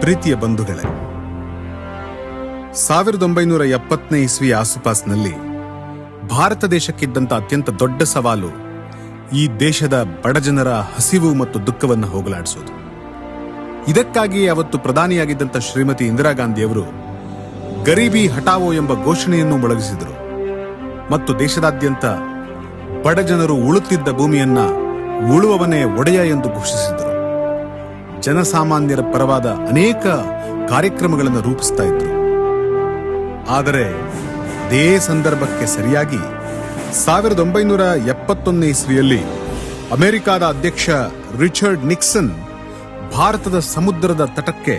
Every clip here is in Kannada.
ಪ್ರೀತಿಯ ಬಂಧುಗಳೇ, ಸಾವಿರದ ಒಂಬೈನೂರ ಎಪ್ಪತ್ತನೇ ಇಸ್ವಿಯ ಆಸುಪಾಸಿನಲ್ಲಿ ಭಾರತ ದೇಶಕ್ಕಿದ್ದಂಥ ಅತ್ಯಂತ ದೊಡ್ಡ ಸವಾಲು ಈ ದೇಶದ ಬಡಜನರ ಹಸಿವು ಮತ್ತು ದುಃಖವನ್ನು ಹೋಗಲಾಡಿಸುವುದು. ಇದಕ್ಕಾಗಿ ಅವತ್ತು ಪ್ರಧಾನಿಯಾಗಿದ್ದಂಥ ಶ್ರೀಮತಿ ಇಂದಿರಾ ಗಾಂಧಿಯವರು ಗರೀಬಿ ಹಟಾವೋ ಎಂಬ ಘೋಷಣೆಯನ್ನು ಮೊಳಗಿಸಿದರು ಮತ್ತು ದೇಶದಾದ್ಯಂತ ಬಡಜನರು ಉಳುತ್ತಿದ್ದ ಭೂಮಿಯನ್ನ ಉಳುವವನೇ ಒಡೆಯ ಎಂದು ಘೋಷಿಸಿದರು. ಜನಸಾಮಾನ್ಯರ ಪರವಾದ ಅನೇಕ ಕಾರ್ಯಕ್ರಮಗಳನ್ನು ರೂಪಿಸ್ತಾ ಇದ್ರು. ಆದರೆ ಅದೇ ಸಂದರ್ಭಕ್ಕೆ ಸರಿಯಾಗಿ ಸಾವಿರದ ಒಂಬೈನೂರ ಎಪ್ಪತ್ತೊಂದನೇ ಇಸ್ವಿಯಲ್ಲಿ ಅಮೆರಿಕಾದ ಅಧ್ಯಕ್ಷ ರಿಚರ್ಡ್ ನಿಕ್ಸನ್ ಭಾರತದ ಸಮುದ್ರದ ತಟಕ್ಕೆ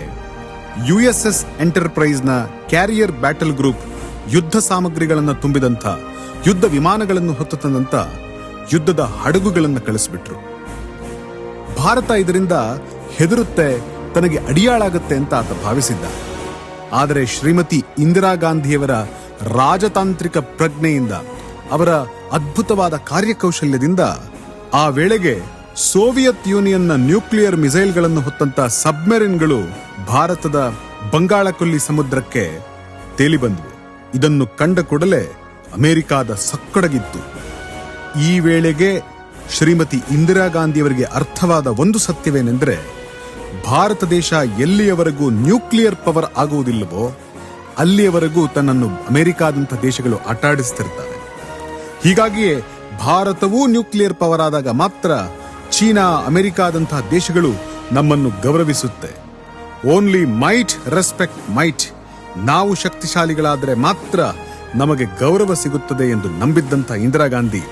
ಯುಎಸ್ಎಸ್ ಎಂಟರ್ಪ್ರೈಸ್ನ ಕ್ಯಾರಿಯರ್ ಬ್ಯಾಟಲ್ ಗ್ರೂಪ್ ಯುದ್ಧ ಸಾಮಗ್ರಿಗಳನ್ನು ತುಂಬಿದಂಥ ಯುದ್ಧ ವಿಮಾನಗಳನ್ನು ಹೊತ್ತು ತಂದಂತ ಯುದ್ಧದ ಹಡಗುಗಳನ್ನು ಕಳಿಸ್ಬಿಟ್ರು. ಭಾರತ ಇದರಿಂದ ಹೆದರುತ್ತೆ, ತನಗೆ ಅಡಿಯಾಳಾಗುತ್ತೆ ಅಂತ ಆತ ಭಾವಿಸಿದ್ದ. ಆದರೆ ಶ್ರೀಮತಿ ಇಂದಿರಾ ಗಾಂಧಿಯವರ ರಾಜತಾಂತ್ರಿಕ ಪ್ರಜ್ಞೆಯಿಂದ, ಅವರ ಅದ್ಭುತವಾದ ಕಾರ್ಯಕೌಶಲ್ಯದಿಂದ ಆ ವೇಳೆಗೆ ಸೋವಿಯತ್ ಯೂನಿಯನ್ನ ನ್ಯೂಕ್ಲಿಯರ್ ಮಿಸೈಲ್ಗಳನ್ನು ಹೊತ್ತಂತ ಸಬ್ಮೆರಿನ್ಗಳು ಭಾರತದ ಬಂಗಾಳಕೊಲ್ಲಿ ಸಮುದ್ರಕ್ಕೆ ತೇಲಿ ಬಂದವು ಇದನ್ನು ಕಂಡ ಕೂಡಲೇ ಅಮೆರಿಕಾದ ಸಕ್ಕಡಗಿತ್ತು. ಈ ವೇಳೆಗೆ ಶ್ರೀಮತಿ ಇಂದಿರಾ ಗಾಂಧಿಯವರಿಗೆ ಅರ್ಥವಾದ ಒಂದು ಸತ್ಯವೇನೆಂದರೆ ಭಾರತ ದೇಶ ಎಲ್ಲಿಯವರೆಗೂ ನ್ಯೂಕ್ಲಿಯರ್ ಪವರ್ ಆಗುವುದಿಲ್ಲವೋ, ಅಲ್ಲಿಯವರೆಗೂ ತನ್ನನ್ನು ಅಮೆರಿಕಾದಂಥ ದೇಶಗಳು ಆಟಾಡಿಸ್ತಿರ್ತವೆ ಹೀಗಾಗಿಯೇ ಭಾರತವೂ ನ್ಯೂಕ್ಲಿಯರ್ ಪವರ್ ಆದಾಗ ಮಾತ್ರ ಚೀನಾ ಅಮೆರಿಕಾದಂತಹ ದೇಶಗಳು ನಮ್ಮನ್ನು ಗೌರವಿಸುತ್ತೆ. ಓನ್ಲಿ ಮೈಟ್ ರೆಸ್ಪೆಕ್ಟ್ ಮೈಟ್ ನಾವು ಶಕ್ತಿಶಾಲಿಗಳಾದರೆ ಮಾತ್ರ ನಮಗೆ ಗೌರವ ಸಿಗುತ್ತದೆ ಎಂದು ನಂಬಿದ್ದಂಥ ಇಂದಿರಾ ಗಾಂಧಿ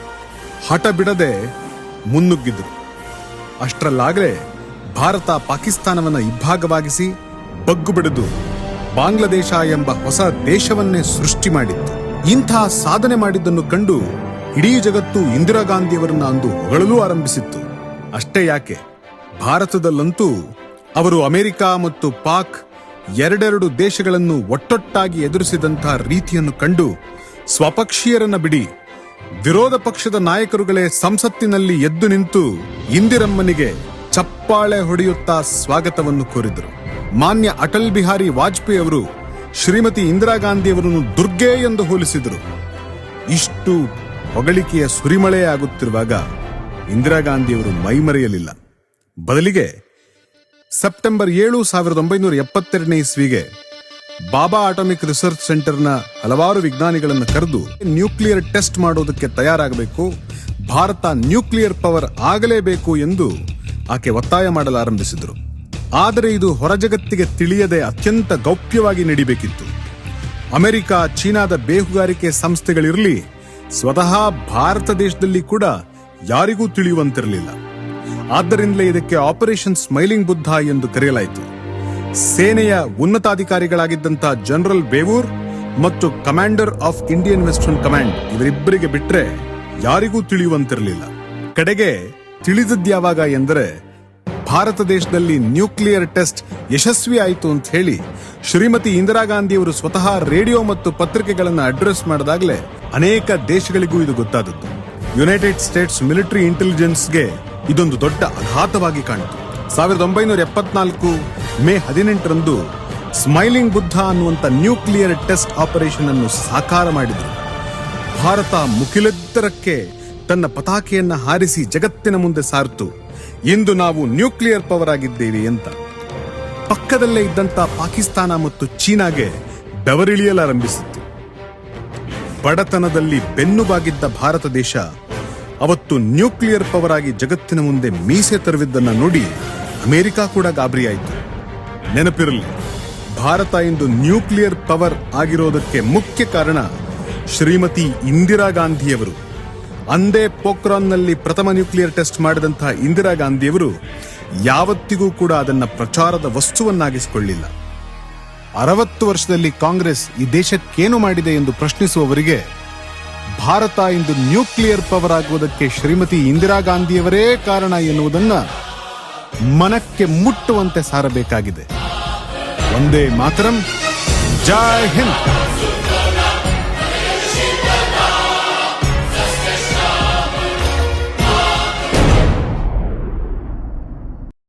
ಹಠ ಬಿಡದೆ ಮುನ್ನುಗ್ಗಿದ್ರು. ಅಷ್ಟರಲ್ಲಾಗಲೇ ಭಾರತ ಪಾಕಿಸ್ತಾನವನ್ನು ಇಬ್ಬಾಗವಾಗಿಸಿ ಬಗ್ಗು ಬಿಡಿದು ಬಾಂಗ್ಲಾದೇಶ ಎಂಬ ಹೊಸ ದೇಶವನ್ನೇ ಸೃಷ್ಟಿ ಮಾಡಿತ್ತು. ಇಂಥ ಸಾಧನೆ ಮಾಡಿದ್ದನ್ನು ಕಂಡು ಇಡೀ ಜಗತ್ತು ಇಂದಿರಾ ಗಾಂಧಿಯವರನ್ನ ಅಂದು ಹೊಗಳಲು ಆರಂಭಿಸಿತ್ತು. ಅಷ್ಟೇ ಯಾಕೆ? ಭಾರತದಲ್ಲಂತೂ ಅವರು ಅಮೆರಿಕ ಮತ್ತು ಪಾಕ್ ಎರಡೆರಡು ದೇಶಗಳನ್ನು ಒಟ್ಟೊಟ್ಟಾಗಿ ಎದುರಿಸಿದಂತಹ ರೀತಿಯನ್ನು ಕಂಡು ಸ್ವಪಕ್ಷೀಯರನ್ನ ಬಿಡಿ, ವಿರೋಧ ಪಕ್ಷದ ನಾಯಕರುಗಳೇ ಸಂಸತ್ತಿನಲ್ಲಿ ಎದ್ದು ನಿಂತು ಇಂದಿರಮ್ಮನಿಗೆ ಚಪ್ಪಾಳೆ ಹೊಡೆಯುತ್ತಾ ಸ್ವಾಗತವನ್ನು ಕೋರಿದರು. ಮಾನ್ಯ ಅಟಲ್ ಬಿಹಾರಿ ವಾಜಪೇಯಿ ಅವರು ಶ್ರೀಮತಿ ಇಂದಿರಾ ಗಾಂಧಿಯವರನ್ನು ದುರ್ಗೆ ಎಂದು ಹೋಲಿಸಿದರು. ಇಷ್ಟು ಹೊಗಳಿಕೆಯ ಸುರಿಮಳೆ ಆಗುತ್ತಿರುವಾಗ ಇಂದಿರಾ ಗಾಂಧಿಯವರು ಮೈಮರೆಯಲಿಲ್ಲ. ಬದಲಿಗೆ ಸೆಪ್ಟೆಂಬರ್ ಏಳು ಸಾವಿರದ ಒಂಬೈನೂರ ಎಪ್ಪತ್ತೆರಡನೇ ಇಸ್ವಿಗೆ ಬಾಬಾ ಆಟೋಮಿಕ್ ರಿಸರ್ಚ್ ಸೆಂಟರ್ನ ಹಲವಾರು ವಿಜ್ಞಾನಿಗಳನ್ನು ಕರೆದು ನ್ಯೂಕ್ಲಿಯರ್ ಟೆಸ್ಟ್ ಮಾಡೋದಕ್ಕೆ ತಯಾರಾಗಬೇಕು, ಭಾರತ ನ್ಯೂಕ್ಲಿಯರ್ ಪವರ್ ಆಗಲೇಬೇಕು ಎಂದು ಆಕೆ ಒತ್ತಾಯ ಮಾಡಲಾರಂಭಿಸಿದರು. ಆದರೆ ಇದು ಹೊರಜಗತ್ತಿಗೆ ತಿಳಿಯದೆ ಅತ್ಯಂತ ಗೌಪ್ಯವಾಗಿ ನಡಿಬೇಕಿತ್ತು. ಅಮೆರಿಕ, ಚೀನಾದ ಬೇಹುಗಾರಿಕೆ ಸಂಸ್ಥೆಗಳಿರಲಿ, ಸ್ವತಃ ಭಾರತ ದೇಶದಲ್ಲಿ ಕೂಡ ಯಾರಿಗೂ ತಿಳಿಯುವಂತಿರಲಿಲ್ಲ. ಆದ್ದರಿಂದಲೇ ಇದಕ್ಕೆ ಆಪರೇಷನ್ ಸ್ಮೈಲಿಂಗ್ ಬುದ್ಧ ಎಂದು ಕರೆಯಲಾಯಿತು. ಸೇನೆಯ ಉನ್ನತಾಧಿಕಾರಿಗಳಾಗಿದ್ದಂಥ ಜನರಲ್ ಬೇವೂರ್ ಮತ್ತು commander of Indian western command ಇವರಿಬ್ಬರಿಗೆ ಬಿಟ್ರೆ ಯಾರಿಗೂ ತಿಳಿಯುವಂತಿರಲಿಲ್ಲ. ಕಡೆಗೆ ತಿಳಿದದ್ಯಾವಾಗ ಎಂದರೆ, ಭಾರತ ದೇಶದಲ್ಲಿ ನ್ಯೂಕ್ಲಿಯರ್ ಟೆಸ್ಟ್ ಯಶಸ್ವಿ ಆಯಿತು ಅಂತ ಹೇಳಿ ಶ್ರೀಮತಿ ಇಂದಿರಾ ಗಾಂಧಿಯವರು ಸ್ವತಃ ರೇಡಿಯೋ ಮತ್ತು ಪತ್ರಿಕೆಗಳನ್ನು ಅಡ್ರೆಸ್ ಮಾಡಿದಾಗಲೇ ಅನೇಕ ದೇಶಗಳಿಗೂ ಇದು ಗೊತ್ತಾದದ್ದು. ಯುನೈಟೆಡ್ ಸ್ಟೇಟ್ಸ್ ಮಿಲಿಟರಿ ಇಂಟೆಲಿಜೆನ್ಸ್ಗೆ ಇದೊಂದು ದೊಡ್ಡ ಆಘಾತವಾಗಿ ಕಾಣಿತು. ಸಾವಿರದ ಒಂಬೈನೂರ ಎಪ್ಪತ್ನಾಲ್ಕು ಮೇ ಹದಿನೆಂಟರಂದು ಸ್ಮೈಲಿಂಗ್ ಬುದ್ಧ ಅನ್ನುವಂಥ ನ್ಯೂಕ್ಲಿಯರ್ ಟೆಸ್ಟ್ ಆಪರೇಷನ್ ಅನ್ನು ಸಾಕಾರ ಮಾಡಿದರು. ಭಾರತ ಮುಖಿಲೆತ್ತರಕ್ಕೆ ತನ್ನ ಪತಾಕೆಯನ್ನ ಹಾರಿಸಿ ಜಗತ್ತಿನ ಮುಂದೆ ಸಾರ್ತು. ಇಂದು ನಾವು ನ್ಯೂಕ್ಲಿಯರ್ ಪವರ್ ಆಗಿದ್ದೇವೆ ಅಂತ. ಪಕ್ಕದಲ್ಲೇ ಇದ್ದಂತ ಪಾಕಿಸ್ತಾನ ಮತ್ತು ಚೀನಾಗೆ ಬೆವರಿಳಿಯಲಾರಂಭಿಸಿತ್ತು. ಬಡತನದಲ್ಲಿ ಬೆನ್ನುಬಾಗಿದ್ದ ಭಾರತ ದೇಶ ಅವತ್ತು ನ್ಯೂಕ್ಲಿಯರ್ ಪವರ್ ಆಗಿ ಜಗತ್ತಿನ ಮುಂದೆ ಮೀಸೆ ತರುವಿದ್ದನ್ನ ನೋಡಿ ಅಮೆರಿಕ ಕೂಡ ಗಾಬರಿಯಾಯಿತು. ನೆನಪಿರಲಿ, ಭಾರತ ಇಂದು ನ್ಯೂಕ್ಲಿಯರ್ ಪವರ್ ಆಗಿರೋದಕ್ಕೆ ಮುಖ್ಯ ಕಾರಣ ಶ್ರೀಮತಿ ಇಂದಿರಾ ಗಾಂಧಿಯವರು. ಅಂದೇ ಪೋಕ್ರಾನ್ನಲ್ಲಿ ಪ್ರಥಮ ನ್ಯೂಕ್ಲಿಯರ್ ಟೆಸ್ಟ್ ಮಾಡಿದಂತಹ ಇಂದಿರಾ ಗಾಂಧಿಯವರು ಯಾವತ್ತಿಗೂ ಕೂಡ ಅದನ್ನ ಪ್ರಚಾರದ ವಸ್ತುವನ್ನಾಗಿಸಿಕೊಳ್ಳಿಲ್ಲ. ಅರವತ್ತು ವರ್ಷದಲ್ಲಿ ಕಾಂಗ್ರೆಸ್ ಈ ದೇಶಕ್ಕೇನು ಮಾಡಿದೆ ಎಂದು ಪ್ರಶ್ನಿಸುವವರಿಗೆ ಭಾರತ ಇಂದು ನ್ಯೂಕ್ಲಿಯರ್ ಪವರ್ ಆಗುವುದಕ್ಕೆ ಶ್ರೀಮತಿ ಇಂದಿರಾ ಗಾಂಧಿಯವರೇ ಕಾರಣ ಎನ್ನುವುದನ್ನು ಮನಕ್ಕೆ ಮುಟ್ಟುವಂತೆ ಸಾರಬೇಕಾಗಿದೆ. ಒಂದೇ ಮಾತರಂ, ಜೈ ಹಿಂದ್!